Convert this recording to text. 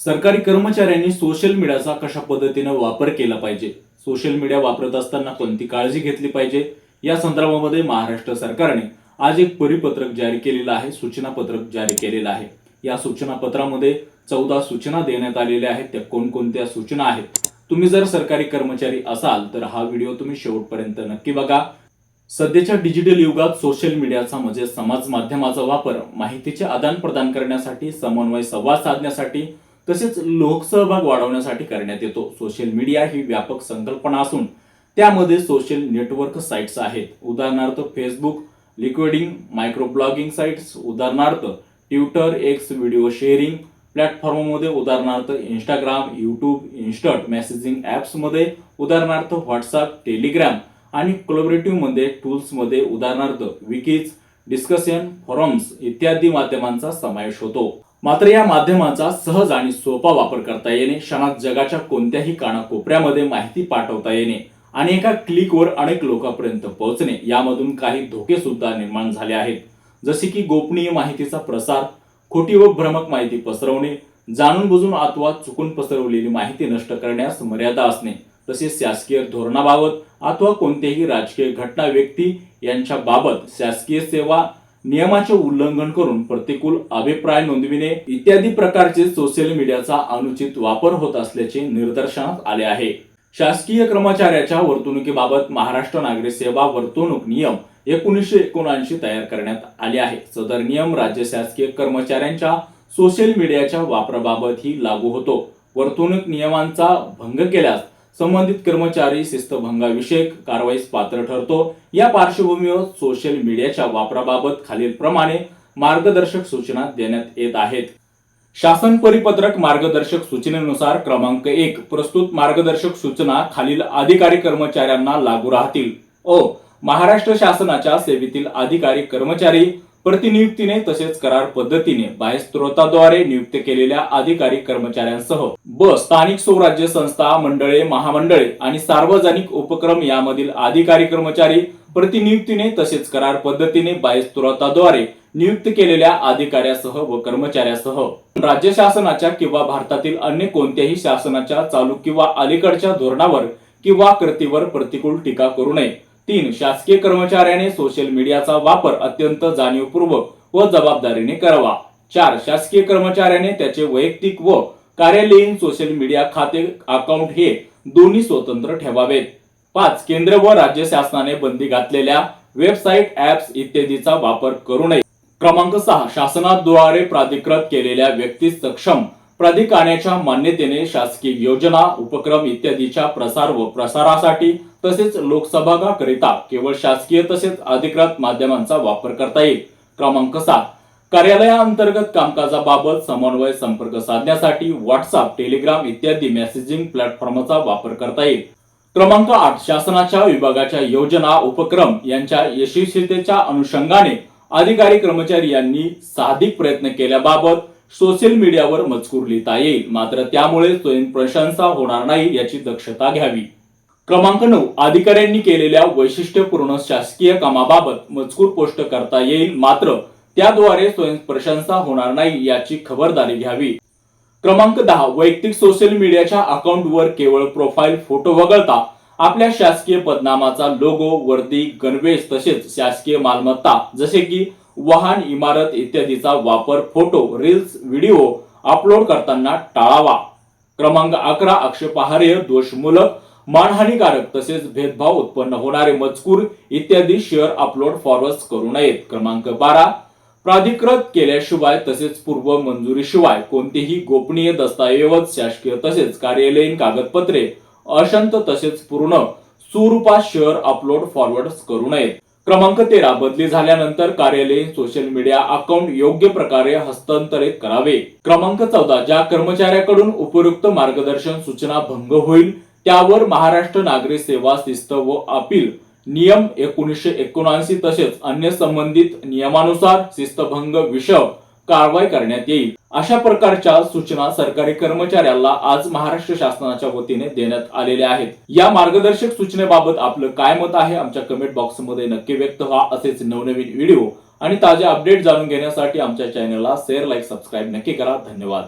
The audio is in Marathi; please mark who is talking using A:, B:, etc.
A: सरकारी कर्मचाऱ्यांनी सोशल मीडियाचा कशा पद्धतीनं वापर केला पाहिजे? सोशल मीडिया वापरत असताना कोणती काळजी घेतली पाहिजे? या संदर्भामध्ये महाराष्ट्र सरकारने आज एक परिपत्रक जारी केलेलं आहे सूचना पत्रक जारी केलेलं आहे. या सूचना पत्रामध्ये चौदा सूचना देण्यात आलेल्या आहेत. त्या कोणकोणत्या सूचना आहेत? तुम्ही जर सरकारी कर्मचारी असाल तर हा व्हिडिओ तुम्ही शेवटपर्यंत नक्की बघा. सध्याच्या डिजिटल युगात सोशल मीडियाचा म्हणजे समाज माध्यमाचा वापर माहितीचे आदान प्रदान करण्यासाठी समन्वय संवाद साधण्यासाठी तसेच लोकसहभाग वाढवण्यासाठी करण्यात येतो. सोशल मीडिया ही व्यापक संकल्पना असून त्यामध्ये सोशल नेटवर्क साईट्स आहेत. उदाहरणार्थ फेसबुक लिक्विडिंग मायक्रो ब्लॉगिंग साइट्स उदाहरणार्थ ट्विटर एक्स व्हिडिओ शेअरिंग प्लॅटफॉर्ममध्ये उदाहरणार्थ इंस्टाग्राम यूट्यूब इन्स्टंट मेसेजिंग ॲप्समध्ये उदाहरणार्थ व्हॉट्सअप टेलिग्राम आणि कोलोबरेटिव्हमध्ये टूल्समध्ये उदाहरणार्थ विकीज डिस्कशन फॉरम्स इत्यादी माध्यमांचा समावेश होतो. मात्र या माध्यमाचा सहज आणि सोपा वापर करता येणे क्षणात जगाच्या कोणत्याही कानाकोपऱ्यामध्ये माहिती पाठवता येणे आणि एका क्लिकवर अनेक लोकांपर्यंत पोहोचणे यामधून काही धोके सुद्धा निर्माण झाले आहेत. जसे की गोपनीय माहितीचा प्रसार खोटी व भ्रमक माहिती पसरवणे जाणून बुजून अथवा चुकून पसरवलेली माहिती नष्ट करण्यास मर्यादा असणे तसेच शासकीय धोरणाबाबत अथवा कोणत्याही राजकीय घटना व्यक्ती यांच्या बाबत शासकीय सेवा नियमाचे उल्लंघन करून प्रतिकूल अभिप्राय नोंदविणे इत्यादी प्रकारचे सोशल मीडियाचा अनुचित वापर होत असल्याचे निदर्शनास आले आहे. शासकीय कर्मचाऱ्याच्या वर्तणुकीबाबत महाराष्ट्र नागरिक सेवा वर्तणूक नियम एकोणीसशे एकोणऐंशी तयार करण्यात आले आहे. सदर नियम राज्य शासकीय कर्मचाऱ्यांच्या सोशल मीडियाच्या वापराबाबत ही लागू होतो. वर्तणूक नियमांचा भंग केल्यास संबंधित कर्मचारी शिस्तभंगाविषयक कारवाईस पात्र ठरतो. या पार्श्वभूमीवर सोशल मीडियाच्या वापराबाबत खालीलप्रमाणे मार्गदर्शक सूचना देण्यात येत आहेत. शासन परिपत्रक मार्गदर्शक सूचनेनुसार क्रमांक एक प्रस्तुत मार्गदर्शक सूचना खालील अधिकारी कर्मचाऱ्यांना लागू राहतील. ओ महाराष्ट्र शासनाच्या सेवेतील अधिकारी कर्मचारी प्रतिनियुक्तीने तसेच करार पद्धतीने बाह्य स्त्रोताद्वारे नियुक्त केलेल्या अधिकारी कर्मचाऱ्यांसह ब स्थानिक स्वराज्य संस्था मंडळे महामंडळे आणि सार्वजनिक उपक्रम यामधील अधिकारी कर्मचारी प्रतिनियुक्तीने तसेच करार पद्धतीने बाह्य स्त्रोताद्वारे नियुक्त केलेल्या अधिकाऱ्यासह व कर्मचाऱ्यासह. राज्य शासनाच्या किंवा भारतातील अन्य कोणत्याही शासनाच्या चालू किंवा अलीकडच्या धोरणावर किंवा कृतीवर प्रतिकूल टीका करू नये. तीन शासकीय कर्मचाऱ्याने सोशल मीडियाचा वापर अत्यंत जाणीवपूर्वक व जबाबदारीने करावा. चार शासकीय कर्मचाऱ्याने त्याचे वैयक्तिक व कार्यालयीन सोशल मीडिया खाते अकाउंट हे दोन्ही स्वतंत्र ठेवावेत. पाच केंद्र व राज्य शासनाने बंदी घातलेल्या वेबसाईट ऍप्स इत्यादीचा वापर करू नये. क्रमांक सहा शासनाद्वारे प्राधिकृत केलेल्या व्यक्ती सक्षम प्राधिकरणाच्या मान्यतेने शासकीय योजना उपक्रम इत्यादीच्या प्रसार व प्रसारासाठी तसेच लोकसहभागाकरिता केवळ शासकीय तसेच अधिकृत माध्यमांचा वापर करता येईल. क्रमांक सात कार्यालयाअंतर्गत कामकाजाबाबत समन्वय संपर्क साधण्यासाठी व्हॉट्सअप टेलिग्राम इत्यादी मेसेजिंग प्लॅटफॉर्मचा वापर करता येईल. क्रमांक आठ शासनाच्या विभागाच्या योजना उपक्रम यांच्या यशस्वीतेच्या अनुषंगाने अधिकारी कर्मचारी यांनी साधिक प्रयत्न केल्याबाबत सोशल मीडियावर मजकूर लिहिता येईल. मात्र त्यामुळे स्वयंप्रशंसा होणार नाही याची दक्षता घ्यावी. क्रमांक नऊ. अधिकाऱ्यांनी केलेल्या वैशिष्ट्यपूर्ण शासकीय कामाबाबत मजकूर पोस्ट करता येईल मात्र त्याद्वारे स्वयंप्रशंसा होणार नाही याची खबरदारी घ्यावी. क्रमांक दहा. वैयक्तिक सोशल मीडियाच्या अकाउंटवर केवळ प्रोफाईल फोटो वगळता आपल्या शासकीय पदनामाचा लोगो वर्दी गणवेश तसेच शासकीय मालमत्ता जसे की वाहन इमारत इत्यादीचा वापर फोटो रील्स व्हिडिओ अपलोड करताना टाळावा. क्रमांक अकरा. आक्षेपार्ह दोषमूलक मानहानीकारक तसेच भेदभाव उत्पन्न होणारे मजकूर इत्यादी शेअर अपलोड फॉरवर्ड करू नयेत. क्रमांक बारा प्राधिकृत केल्याशिवाय तसेच पूर्व मंजुरीशिवाय कोणतेही गोपनीय दस्तऐवज शासकीय तसेच कार्यालयीन कागदपत्रे अशांत तसेच पूर्ण स्वरूपात शेअर अपलोड फॉरवर्ड करू नयेत. क्रमांक तेरा बदली झाल्यानंतर कार्यालयीन सोशल मीडिया अकाउंट योग्य प्रकारे हस्तांतरित करावे. क्रमांक चौदा ज्या कर्मचाऱ्याकडून उपयुक्त मार्गदर्शन सूचना भंग होईल त्यावर महाराष्ट्र नागरी सेवा शिस्त व अपील नियम एकोणीसशे एकोणऐंशी तसेच अन्य संबंधित नियमानुसार शिस्तभंग विषय कारवाई करण्यात येईल. अशा प्रकारच्या सूचना सरकारी कर्मचाऱ्याला आज महाराष्ट्र शासनाच्या वतीने देण्यात आलेल्या आहेत. या मार्गदर्शक सूचनेबाबत आपलं काय मत आहे? आमच्या कमेंट बॉक्समध्ये नक्की व्यक्त व्हा. असेच नवनवीन व्हिडिओ आणि ताजे अपडेट जाणून घेण्यासाठी आमच्या चॅनलला शेअर लाईक सबस्क्राईब नक्की करा. धन्यवाद.